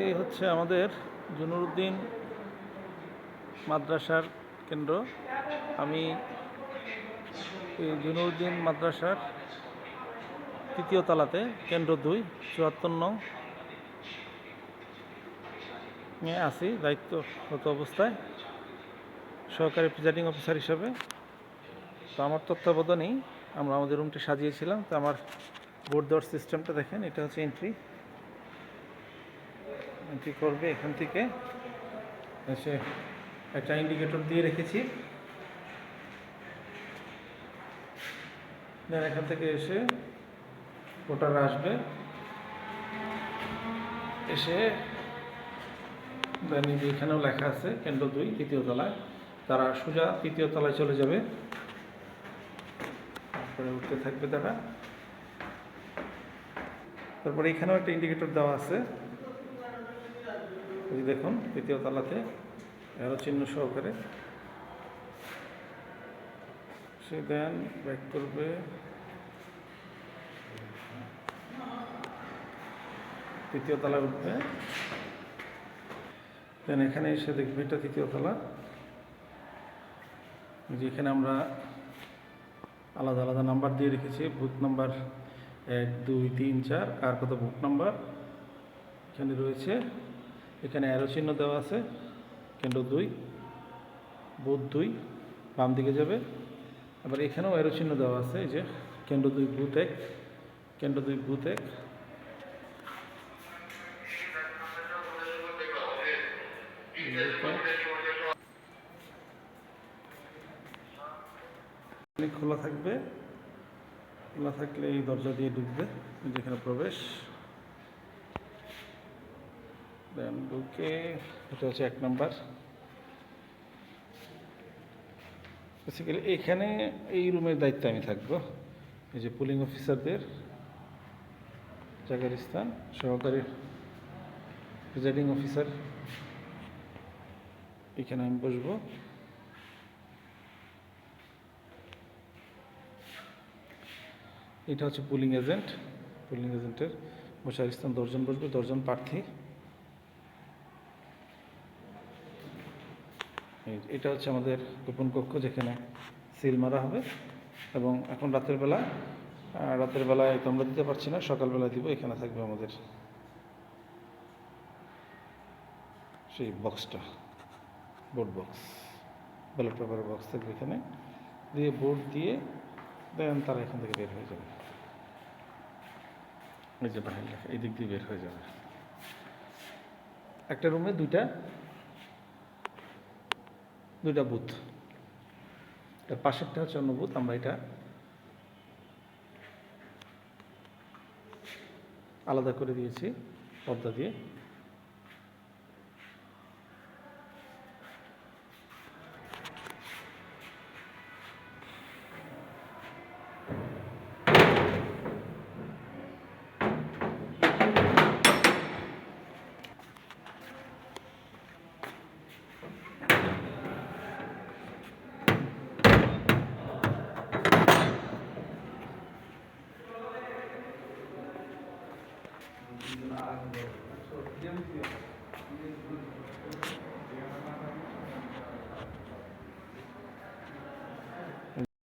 এই হচ্ছে আমাদের জুনুরুদ্দিন মাদ্রাসার কেন্দ্র। আমি এই জুনুরুদ্দিন মাদ্রাসার তৃতীয় তালাতে, কেন্দ্র দুই, চুয়াত্তর নং আছি দায়িত্বগত অবস্থায়। সহকারী প্রিজাইডিং অফিসার হিসাবে তো আমার তত্ত্বাবধানেই আমরা আমাদের রুমটি সাজিয়েছিলাম। তো আমার বোর্ড দেওয়ার সিস্টেমটা দেখেন, এটা হচ্ছে এন্ট্রি এন্ট্রি করবে এখান থেকে। এসে একটা ইন্ডিকেটর দিয়ে রেখেছি। দেন এখান থেকে এসে ভোটার আসবে। এসে দেন এখানেও লেখা আছে কেন্দ্র দুই, তৃতীয় তলায়। তারা সোজা তৃতীয় তলায় চলে যাবে। তারপরে উঠতে থাকবে তারা। তারপরে এখানেও একটা ইন্ডিকেটর দেওয়া আছে। দেখুন, তৃতীয় তালাতে এরো চিহ্ন সহকারে। সে দেন ব্যাক করবে। তৃতীয় তলায় উঠবে। দেন এখানে এসে দেখবে এটা তৃতীয় তলা। যেখানে আমরা আলাদা আলাদা নাম্বার দিয়ে রেখেছি। বুথ নাম্বার এক, দুই, তিন, চার, কার কত বুথ নাম্বার এখানে রয়েছে। এখানে অ্যারো চিহ্ন দেওয়া আছে, কেন্দ্র দুই, বুথ দুই, বাম দিকে যাবে। আবার এখানেও অ্যারো চিহ্ন দেওয়া আছে, এই যে কেন্দ্র দুই, বুথ এক, কেন্দ্র দুই, বুথ এক এখানে খোলা থাকবে। খোলা থাকলে এই দরজা দিয়ে ঢুকবে, যেখানে প্রবেশ। ঢুকে, এটা হচ্ছে এক নাম্বার। বেসিক্যালি এখানে এই রুমের দায়িত্বে আমি থাকব। এই যে পুলিং অফিসারদের জায়গার স্থান, সহকারী প্রিজাইডিং অফিসার এখানে আমি বসবো। এটা হচ্ছে পুলিং এজেন্ট পুলিং এজেন্টের বসার স্থান, দশজন বসবে, দশজন প্রার্থী। এটা হচ্ছে আমাদের গোপন কক্ষ যেখানে সিল মারা হবে এবং এখন রাতের বেলা রাতের বেলায় তো আমরা দিতে পারছি না সকালবেলা দিব, এখানে থাকবে আমাদের সেই বক্সটা বোর্ড বক্স ব্যালট পেপারের বক্স থাকবে এখানে। দিয়ে বোর্ড দিয়ে দেন তারা এখান থেকে বের হয়ে যাবে। এই যে বাহির লেখা এই দিক দিয়ে বের হয়ে যাবে। একটা রুমে দুইটা দুইটা বুথ এর পাশেরটা হচ্ছে অন্য বুথ আমরা এটা আলাদা করে দিয়েছি পর্দা দিয়ে।